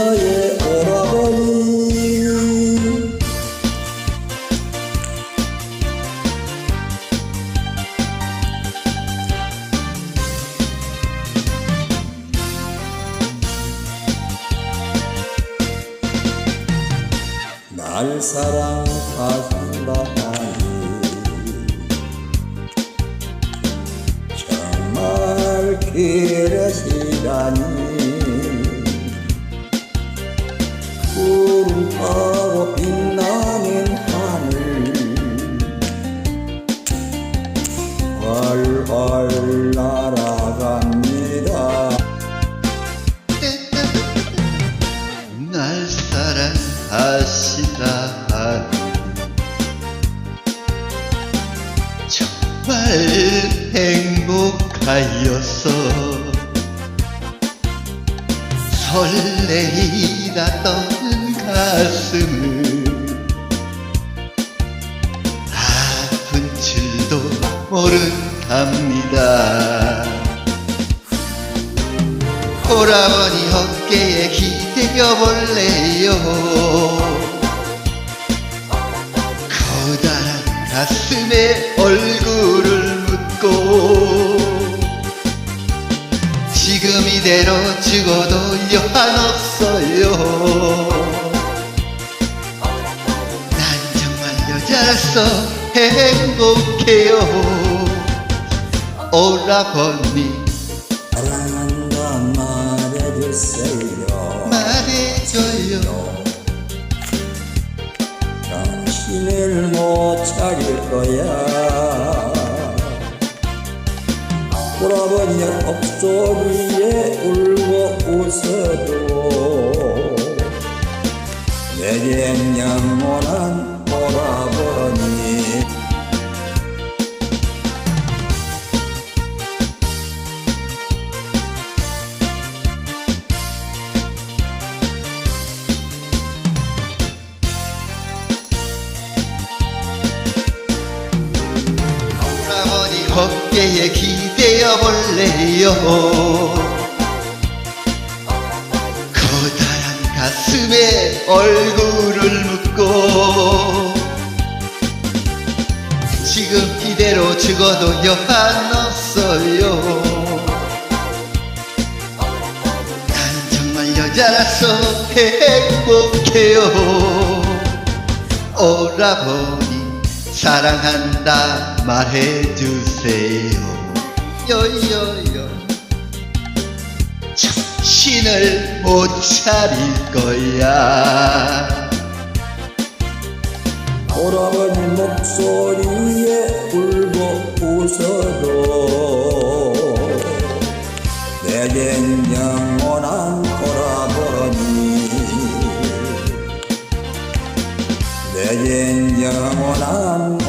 너의 오라버니. 날 사랑하신다 하니 정말 시간이 행복하였어. 설레이다 떠는 가슴을 아픈 줄도 모른답니다. 오라버니 어깨에 기대어 볼래요? 커다란 가슴에 얼굴 여자라서 행복해요. 오라버니. 사랑한다 말해주세요. 말해줘요. 당신을 못 차릴 거야. 오라버니의 업소리에 울고 웃어도 내겐 영원한 오라버니. 오라버니 어깨에 기대어 볼래요 가슴에 얼굴을 묻고 지금 이대로 죽어도 여한 없어요. 난 정말 여자라서 행복해요. 오라버니 사랑한다 말해주세요. 요요요 정신을 못 차릴 거야. 오라버니 목소리에 울고 웃어도 내겐 영원한 오라버니 내겐 영원한